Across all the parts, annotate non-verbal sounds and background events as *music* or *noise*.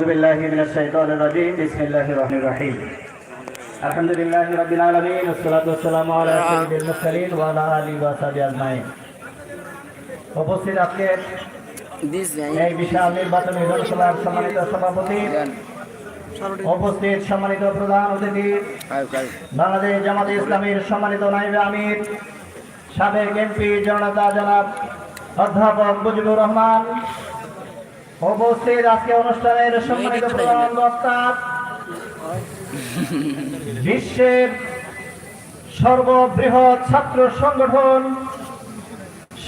أعوذ بالله من الشيطان الرجيم بسم الله الرحمن الرحيم الحمد لله رب العالمين والصلاة والسلام على سيد المرسلين وعلى آله وصحبه أجمعين উপস্থিত আজকে দিস এই বিশাল নির্বাচনী জনসভার সম্মানিত সভাপতি উপস্থিত সম্মানিত প্রধান অতিথি বাংলাদেশ জামাতে ইসলামীর সম্মানিত নাইবে আমির সাবেক এমপি জনতা জনাব অধ্যাপক মুজিবুর রহমান উপস্থিত আজকে অনুষ্ঠানের সম্মানিত প্রধান বক্তা। বিশ্বের সর্ববৃহৎ ছাত্র সংগঠন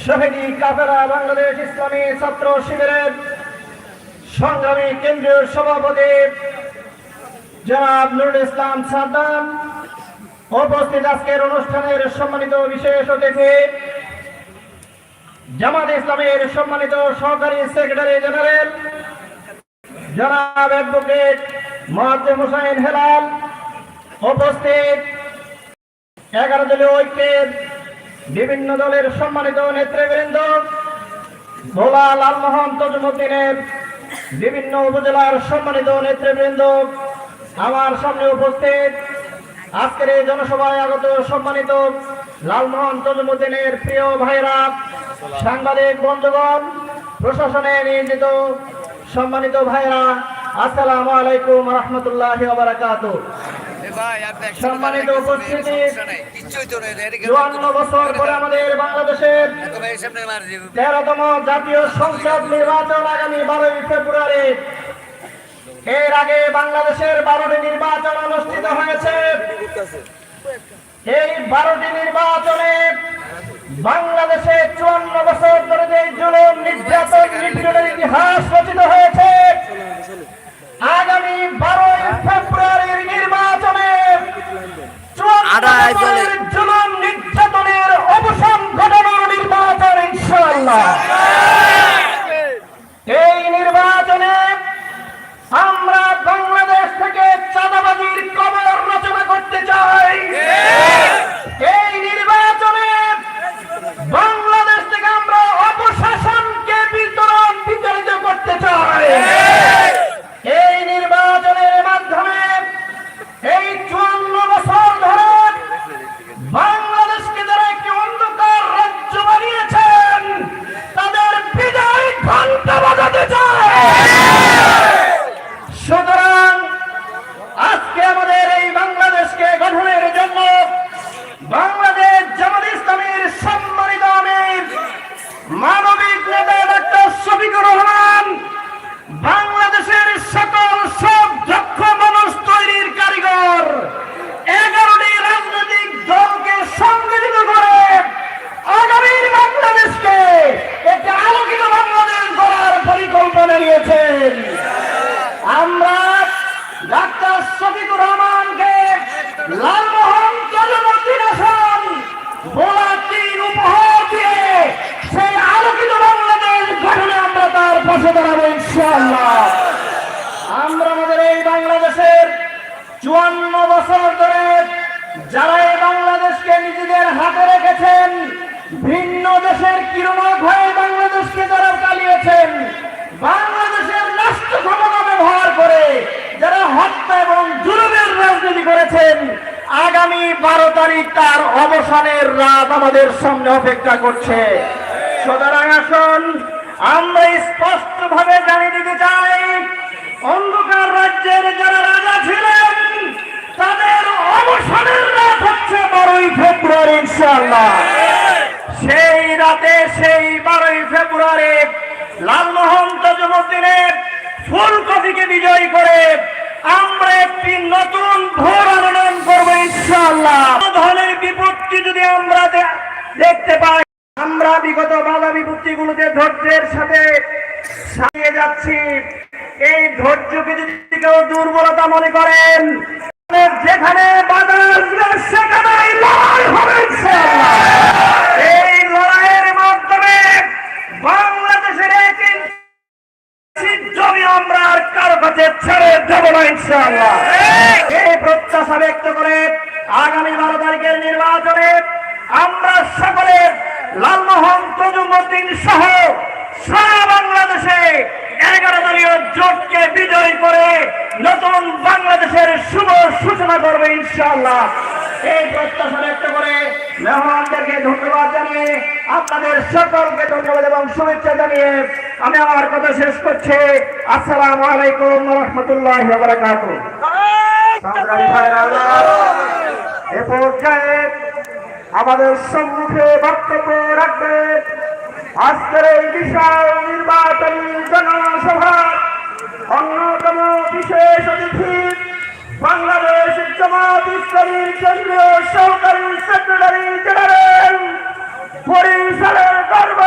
শহীদি কাফেরা বাংলাদেশ ইসলামী ছাত্র শিবিরের সংগ্রামী কেন্দ্রীয় সভাপতি জনাব নুরুল ইসলাম সাদ্দাম। উপস্থিত আজকের অনুষ্ঠানের সম্মানিত বিশেষ অতিথি জামাত ইসলামের সম্মানিত সহকারী সেক্রেটারি জেনারেল জনাব অ্যাডভোকেট মহাদ্দেম হোসেন হেলাল উপস্থিত। এগারো দলীয় ঐক্যের বিভিন্ন দলের সম্মানিত নেতৃবৃন্দ, ভোলা লালমোহন তজুমুদ্দিনের বিভিন্ন উপজেলার সম্মানিত নেতৃবৃন্দ, আমার সামনে উপস্থিত। আজকের এই জনসভায় আগত সম্মানিত লালমোহন তজুমুদ্দিনের প্রিয় ভাইরা সাংবাদিক বন্ধুগণ প্রশাসনে নিয়োজিত সম্মানিত ভাইরা আসসালামু আলাইকুম রহমতুল্লাহ বারাকাতুহ সম্মানিত উপস্থিতি চুয়ান্ন বছর পরে আমাদের বাংলাদেশের তেরোতম জাতীয় সংসদ নির্বাচন আগামী বারোই ফেব্রুয়ারি। এর আগে বাংলাদেশের বারোটি নির্বাচন অনুষ্ঠিত হয়েছে। এই বারোটি নির্বাচনে বাংলাদেশে চুয়ান্ন বছর ধরে যে জুলুম নির্যাতন নিপীড়নের ইতিহাস রচিত হয়েছে আগামী বারোই ফেব্রুয়ারির নির্বাচনে জুলুম নির্যাতনের অবসান ঘটানোর নির্বাচন ইনশাআল্লাহ। Yeah. *laughs* যারা এই বাংলাদেশকে নিজেদের হাতে রেখেছেন, ভিন্ন দেশের কিরণক হয়ে বাংলাদেশকে যারা চালিয়েছেন বাংলাদেশের রাষ্ট্র ক্ষমতা ব্যবহার করে যারা হত্যা এবং জুলুমের রাজনীতি করেছেন, আগামী বারো তারিখ তার অবসানের রাত আমাদের সামনে অপেক্ষা করছে। সুতরাং আসুন, আমরা স্পষ্ট ভাবে জানিয়ে দিতে চাই, অন্ধকার রাজ্যের যারা রাজা ছিলেন, তাদের অবসানের হচ্ছে বারোই ফেব্রুয়ারি, ইনশাআল্লাহ। সেই রাতে, সেই বারোই ফেব্রুয়ারি, লালমোহন তজমুদ্দিনের ফুলকপিকে বিজয়ী করে আমরা একটি নতুন ভোর আন্দোলন করব, ইনশাআল্লাহ। কোনো ধরনের বিপত্তি যদি আমরা দেখতে পাই, আমরা বিগত বাধা বিপত্তি গুলোতে ধৈর্যের সাথে সারিয়ে যাচ্ছি। এই ধৈর্যকে যদি কেউ দুর্বলতা মনে করেন যেখানে বাধা আসবে সেখানেই লড়াই হবে ইনশাআল্লাহ। এই লড়াইয়ের মাধ্যমে বাংলাদেশের এক ইঞ্চি জমি আমরা আর কারও কাছে ছেড়ে দেবো না ইনশাআল্লাহ এই প্রত্যাশা ব্যক্ত করে আগামী বারো তারিখের নির্বাচনে আমরা সকলে লালমোহন তজুমুদ্দিন সহ সারা বাংলাদেশে এগারো দলীয় জোটকে বিজয়ী করে নতুন বাংলাদেশের শুভ সূচনা করবে ইনশাআল্লাহ। এই প্রত্যাশা ব্যক্ত করে মেহমানদেরকে ধন্যবাদ জানিয়ে আপনাদের সকলকে ধন্যবাদ এবং শুভেচ্ছা জানিয়ে আমি আমার কথা শেষ করছি। আসসালামু আলাইকুম রহমতুল্লাহ বারাকাতু আমাদের সম্মুখে বক্তব্য রাখবেন। আজকের এই বিশাল নির্বাচনী জনসভা অন্যতম বিশেষ অতিথি বাংলাদেশ জামাত ইসলামীর কেন্দ্রীয় সহকারী সেক্রেটারি জেনারেল বরিশালের গর্ব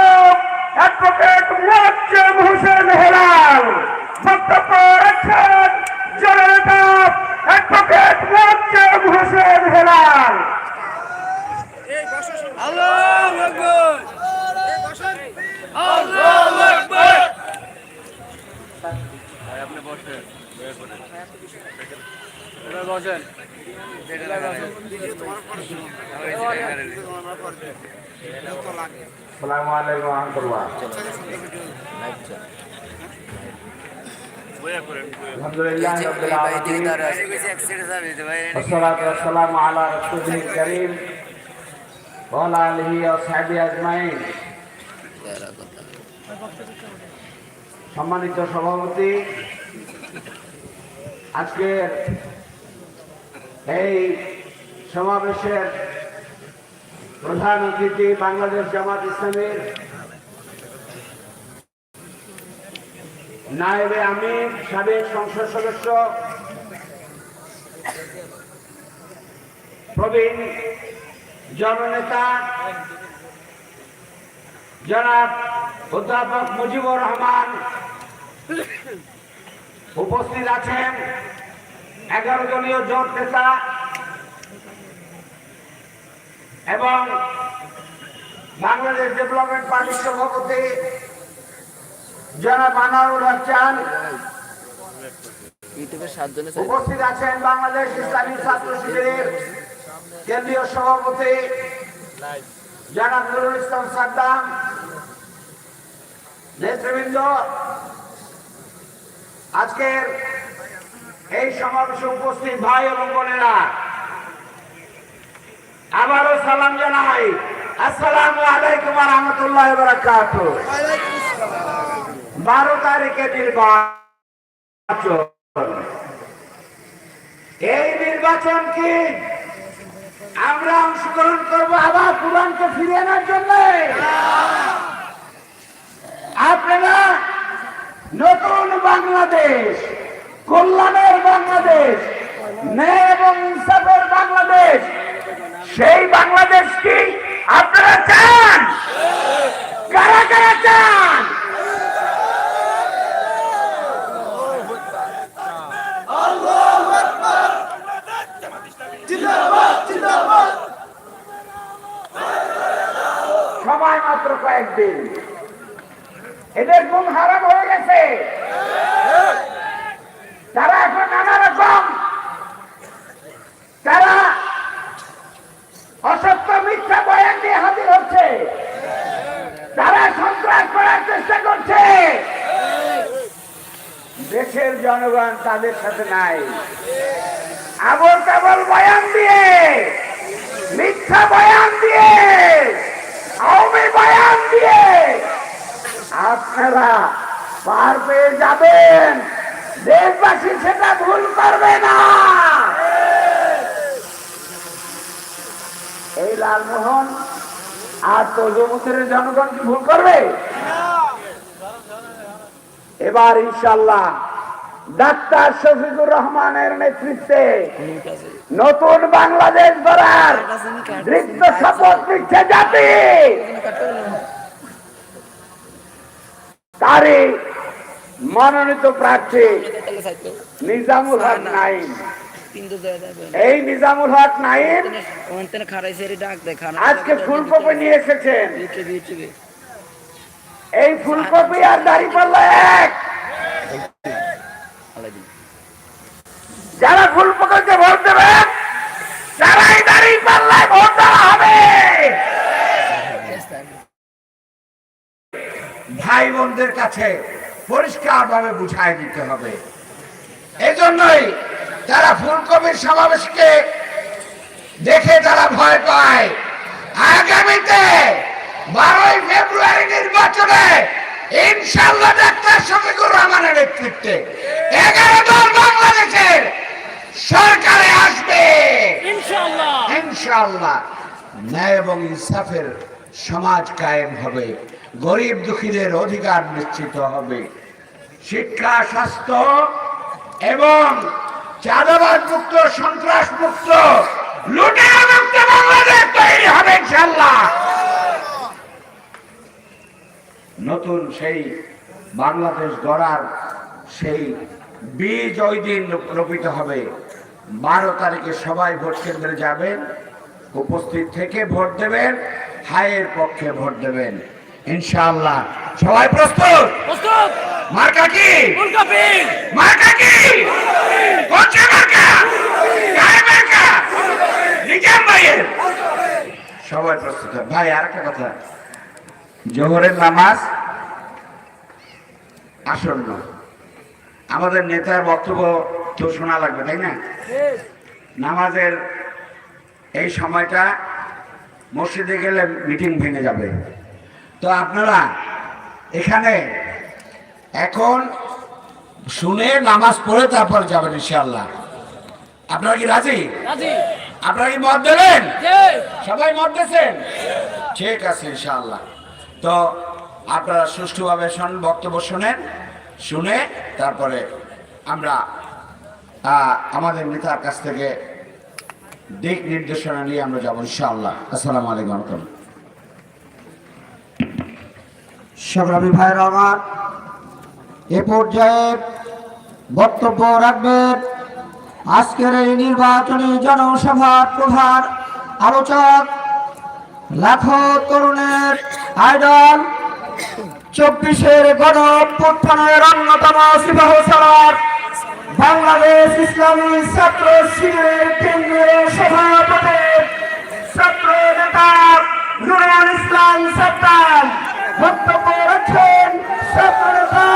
অ্যাডভোকেট মোয়াজ্জেম হোসেন হেলাল বক্তব্য রাখছেন জননেতা অ্যাডভোকেট মোয়াজ্জেম হোসেন হেলাল আল্লাহু আকবার আল্লাহু আকবার ভাই আপনি বসেন এবার বসেন এবার বসেন আসসালামু আলাইকুম রহমতুল্লাহ আলহামদুলিল্লাহ রাব্বিল আলামিন والصلاة والسلام على رسوله الكريم وعلى آله وصحبه أجمعين সম্মানিত সভাপতি আজকের এই সমাবেশের প্রধান অতিথি বাংলাদেশ জামাত ইসলামের নায়েবে আমির, সাবেক সংসদ সদস্য প্রবীণ জননেতা জনাব অধ্যাপক মুজিবুর রহমান উপস্থিত আছেন। এগারো দলীয় জোট নেতা এবং বাংলাদেশ ডেভেলপমেন্ট পার্টির সভাপতি জনাব আনারুল হাসান ইউটিউবে উপস্থিত আছেন বাংলাদেশ ইসলামী ছাত্র শিবিরের কেন্দ্রীয় সভাপতি জনাব নুরুল ইসলাম সাদ্দাম নেতৃবৃন্দ। আজকের এই সমাবেশে উপস্থিত ভাই এবং বোনেরা আবারও সালাম জানাই। আসসালামু আলাইকুম রহমতুল্লাহ বারাকাত বারো তারিখে নির্বাচন। এই নির্বাচন কি আমরা অংশগ্রহণ করব আবার কোরআনকে ফিরিয়ে আনার জন্য? আপনারা নতুন বাংলাদেশ, কল্যাণের বাংলাদেশ, ন্যায় এবং ইনসাফের বাংলাদেশ সেই বাংলাদেশ কি আপনারা চান কারা কারা চান সময় মাত্র কয়েকদিন এদের গুণ হারাম হয়ে গেছে তারা এখন নানা রকম তারা অসত্য মিথ্যা বয়ান দিয়ে হাজির হচ্ছে তারা সন্ত্রাস করার চেষ্টা করছে দেশের জনগণ তাদের সাথে নাই। আবল কাবল বয়ান দিয়ে মিথ্যা বয়ান দিয়ে আওয়ামী বয়ান দিয়ে আপনারা পার পেয়ে যাবেন। দেশবাসী সেটা ভুল করবে না। এই লালমোহন আর তজমুতের জনগণ কি ভুল করবে? এবার ইনশাল্লাহ ডাক্তার শফিকুর রহমানের নেতৃত্বে নতুন বাংলাদেশ গড়ার দৃপ্ত শপথ নিচ্ছে জাতি। তারই মনোনীত প্রার্থী নিজামুল হক নাইম। এই নিজামুল হক নাইম আজকে ফুলকপি নিয়ে এসেছেন। এই ফুলকপি আর দাড়ি পাল্লা এক যারা ফুলকপিকে ভোট দেবেন তারাই দাঁড়িয়ে পাল্লায় ভোট দেওয়া হবে ভাই বোনদের কাছে পরিষ্কারভাবে বুঝাই দিতে হবে। এজন্যই তারা ফুলকপির সমাবেশকে দেখে তারা ভয় পায় আগামীতে বারোই ফেব্রুয়ারি নির্বাচনে ইনশাল্লাহ ডাক্তার শফিকুর রহমানের নেতৃত্বে এগারো দল বাংলাদেশের সরকারে আসবে। ইনশাআল্লাহ। ইনশাআল্লাহ। ন্যায় এবং ইনসাফের সমাজ কায়েম হবে, গরিব দুঃখীদের অধিকার নিশ্চিত হবে। শিক্ষা, স্বাস্থ্য এবং চাঁদাবাদ মুক্ত, সন্ত্রাস মুক্ত নতুন সেই বাংলাদেশ গড়ার সেই বীজ ওই দিন রোপিত হবে। বারো তারিখে সবাই ভোট কেন্দ্রে যাবেন, উপস্থিত থেকে ভোট দেবেন। হায়ের পক্ষে ভোট দেবেন। ইনশাআল্লাহ। সবাই প্রস্তুত? প্রস্তুত। মার্কা কি? মার্কা কি? মার্কা মার্কা? নিজাম ভাইয়ের? সবাই প্রস্তুত। ভাই আর একটা কথা। জোহরের নামাজ আসন্ন। আমাদের নেতার বক্তব্য তো শোনা লাগবে তাই না? নামাজের এই সময়টা মসজিদে গেলে মিটিং ভেঙে যাবে। তো আপনারা এখানে এখন শুনে নামাজ পড়ে তারপর যাবেন ইনশাল্লাহ আপনারা কি রাজি? রাজি। আপনারা কি মত দেবেন? সবাই মত দিয়েছেন? ঠিক আছে ইনশাল্লাহ তো আপনারা সুষ্ঠুভাবে শোন বক্তব্য শোনেন শুনে তারপরে আমরা আমাদের নেতার কাছ থেকে দিক নির্দেশনা নিয়ে আমরা যাব ইনশাআল্লাহ। আসসালামু আলাইকুম রহমতুল্লাহ। সংগ্রামী ভাইয়ের আমার এ পর্যায়ে বক্তব্য রাখবেন আজকের এই নির্বাচনী জনসভার প্রধান আলোচক লাখো তরুণের আইডল, চব্বিশের গণ অভ্যুত্থানের অন্যতম সিপাহ সালার বাংলাদেশ ইসলামী ছাত্র শিবিরের কেন্দ্রীয় সভাপতি, ছাত্র নেতা নুরান ইসলাম সত্তার বক্তব্য রাখছেন ছাত্র নেতা